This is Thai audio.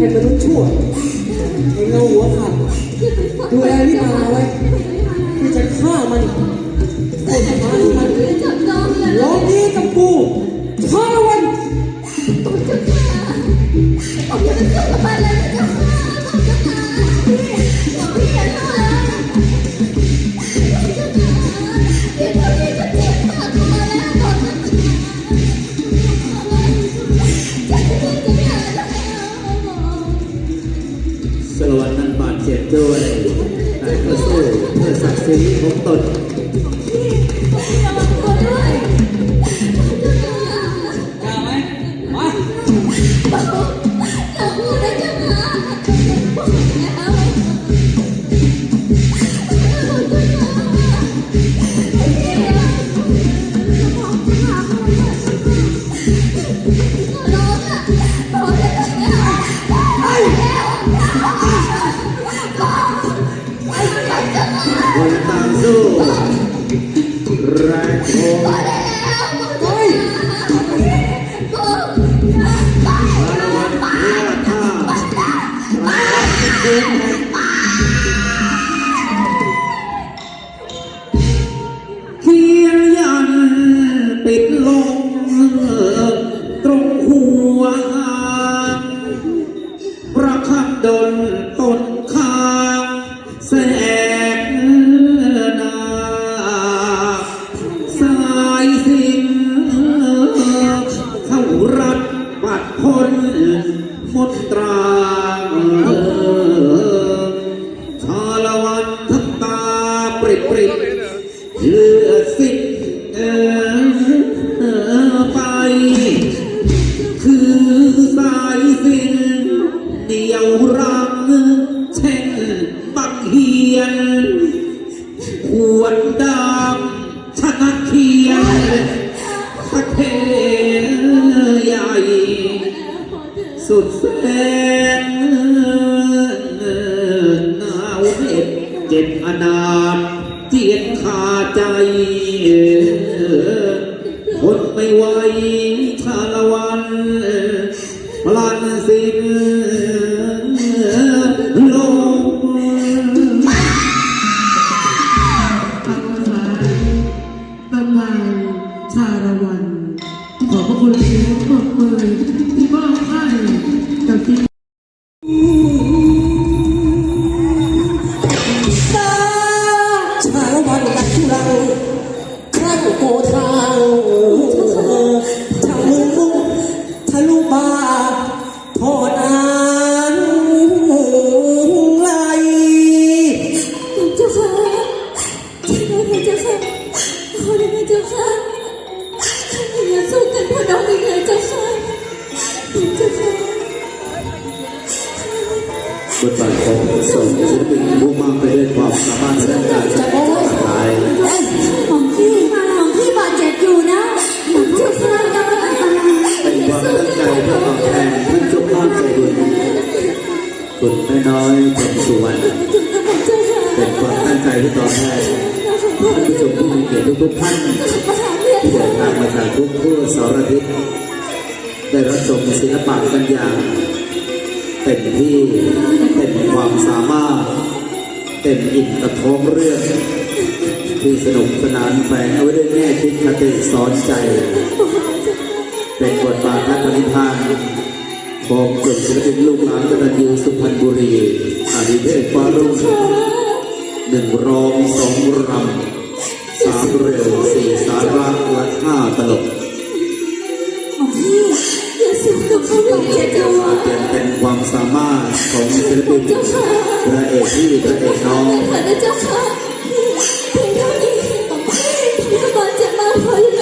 ป็นมนุษย์ชั่วไอ้เงาหัวขาดดูแลวิมาไว้ที่จะฆ่ามันคน แต่ก็สู้เพื่อศักดิ์ศรีของตนระวังตัวด้วยกล้าไหมมาอย่า ต่างสู้แรงโคมเฮ้ยสารวัตรเลือดท่าเตราชาละวันทั้งตาปริปริเลือดสิเออไป สุดแสนหนาวเหน็บเจ็บอนาถเจียนขาใจ คนไม่ไหวชาละวันพลันสิ้น ทุรังครั้งโกทางทางมือมุ่งทะลุบาทอดอ่านไหลเจ้าค่ะช่วยด้วยเจ้าค่ะขอด้ไหมเจ้าค่ะอย่าสู้กันพวกเราอีกเลยเจ้าค่ะเจ้าค่ะบทบาทของส่งศิลปินผู้มากไปด้วยความสามารถในด้านการ วรรณถึงกับหม่อมเจ้าค่ะเป็นความตั้งใจที่ตอบแทนท่านผู้ชมผู้มีเกียรติทุกท่านเพื่อนที่เดินทางมาจากทุกทั่วสารทิศได้รับชมศิลปะกันอย่างเต็มที่เต็มความสามารถ เต็มอิ่มกระท้องเรื่อง ที่สนุกสนานแฝงเอาไว้ด้วยแง่คิดคติสอนใจ เป็นบทบาทและปณิธาน ของกลุ่มศิลปินลูกหลานกตัญญูสุพรรณบุรีอาดิเทพฟ้ารุ่งหนึ่งรองสองรำสามเร็วสี่สาระและห้าตลกเป็นความสามารถของศิลปินพระเอกที่พระเอกน้องเถิดนเจ้าค่ะเพียงเท่านี้หม่อมพี่พี่ก็บาจ็บมาพอย